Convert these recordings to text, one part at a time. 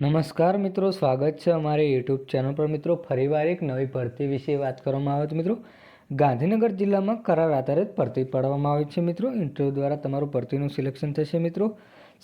નમસ્કાર મિત્રો, સ્વાગત છે અમારી યુટ્યુબ ચેનલ પર. મિત્રો, ફરીવાર એક નવી ભરતી વિશે વાત કરવામાં આવે છે મિત્રો, ગાંધીનગર જિલ્લામાં કરાર આધારિત ભરતી પાડવામાં આવી છે મિત્રો. ઇન્ટરવ્યૂ દ્વારા તમારું ભરતીનું સિલેક્શન થશે મિત્રો.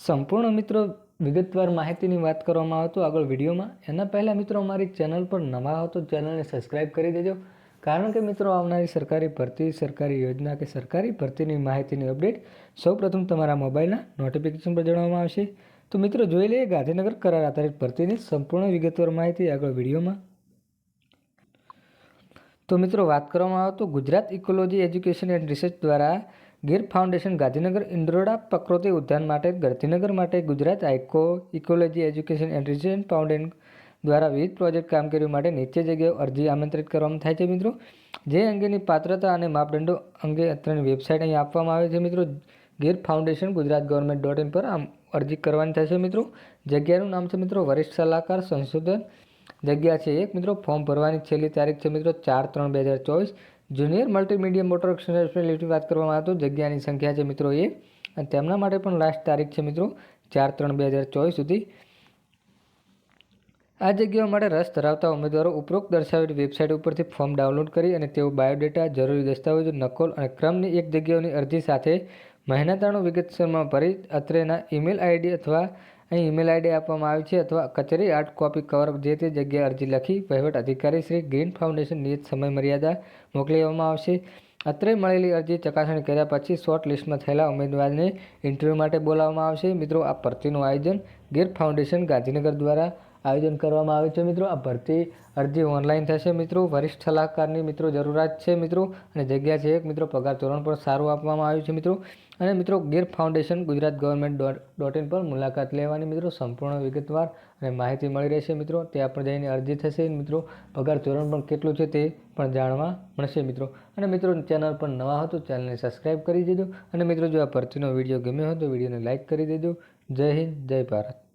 સંપૂર્ણ મિત્રો, વિગતવાર માહિતીની વાત કરવામાં આવે તો આગળ વિડીયોમાં. એના પહેલાં મિત્રો, અમારી ચેનલ પર નવા હો તો ચેનલને સબસ્ક્રાઈબ કરી દેજો. કારણ કે મિત્રો, આવનારી સરકારી ભરતી, સરકારી યોજના કે સરકારી ભરતીની માહિતીની અપડેટ સૌપ્રથમ તમારા મોબાઈલના નોટિફિકેશન પર જણાવવામાં આવશે. તો મિત્રો જોઈ લઈએ ગાંધીનગર કરાર આધારિત ભરતીની સંપૂર્ણ વિગતવાર માહિતી આગળ વિડીયોમાં. તો મિત્રો વાત કરવામાં આવે તો Gujarat ecology education and research દ્વારા ગીર ફાઉન્ડેશન ગાંધીનગર ઇન્દ્રોડા પ્રકૃતિ ઉદ્યાન માટે, ગાંધીનગર માટે Gujarat eco ecology education and research foundation દ્વારા વિવિધ પ્રોજેક્ટ કામગીરી માટે નીચે જગ્યાએ અરજી આમંત્રિત કરવામાં થાય છે મિત્રો. જે અંગેની પાત્રતા અને માપદંડો અંગે અત્યારની વેબસાઇટ અહીં આપવામાં આવે છે મિત્રો. Gir foundation Gujarat government dot in પર આમ અરજી કરવાની થશે મિત્રો. જગ્યાનું નામ છે મિત્રો વરિષ્ઠ સલાહકાર સંશોધન. જગ્યા છે એક મિત્રો ફોર્મ ભરવાની છેલ્લી તારીખ છે મિત્રો ચાર ત્રણ બે હજાર ચોવીસ. જુનિયર મલ્ટીમીડિયા મોટર સ્પેશિયાલિટી વાત કરવામાં આવે તો જગ્યાની સંખ્યા છે મિત્રો એ. અને તેમના માટે પણ લાસ્ટ તારીખ છે મિત્રો ચાર ત્રણ બે હજાર ચોવીસ સુધી. આ જગ્યાઓ માટે રસ ધરાવતા ઉમેદવારો ઉપરોક્ત દર્શાવેલી વેબસાઇટ ઉપરથી ફોર્મ ડાઉનલોડ કરી અને તેઓ બાયોડેટા, જરૂરી દસ્તાવેજો, નકલ અને ક્રમની એક જગ્યાઓની અરજી સાથે મહેનતાણું વિગતસરમાં ભરી અત્રેના ઈમેલ આઈડી અથવા અહીં ઈમેલ આઈડી આપવામાં આવી છે અથવા કચેરી આર્ટ કોપી કવર જે તે જગ્યાએ અરજી લખી વહીવટ અધિકારી શ્રી ગ્રીન ફાઉન્ડેશન નિયત સમય મર્યાદા મોકલી આપવામાં આવશે. અત્રે મળેલી અરજી ચકાસણી કર્યા પછી શોર્ટ લિસ્ટમાં થયેલા ઉમેદવારને ઇન્ટરવ્યૂ માટે બોલાવવામાં આવશે. મિત્રો, આ ભરતીનું આયોજન ગીર ફાઉન્ડેશન ગાંધીનગર દ્વારા આયોજન કરવામાં આવે છે મિત્રો. આ ભરતી અરજી ઓનલાઈન થશે મિત્રો. વરિષ્ઠ સલાહકારની મિત્રો જરૂરિયાત છે મિત્રો. અને જગ્યા છે એક મિત્રો. પગાર ધોરણ પણ સારું આપવામાં આવ્યું છે મિત્રો. અને મિત્રો, Gir foundation Gujarat government dot in પર મુલાકાત લેવાની મિત્રો સંપૂર્ણ વિગતવાર અને માહિતી મળી રહેશે મિત્રો. ત્યાં પણ જઈને અરજી થશે મિત્રો. પગાર ધોરણ પણ કેટલું છે તે પણ જાણવા મળશે મિત્રો. અને મિત્રો, ચેનલ પર નવા હતો ચેનલને સબસ્ક્રાઈબ કરી દેજો. અને મિત્રો, જો આ ભરતીનો વીડિયો ગમ્યો હોય તો વિડીયોને લાઇક કરી દેજો. જય હિન્દ, જય ભારત.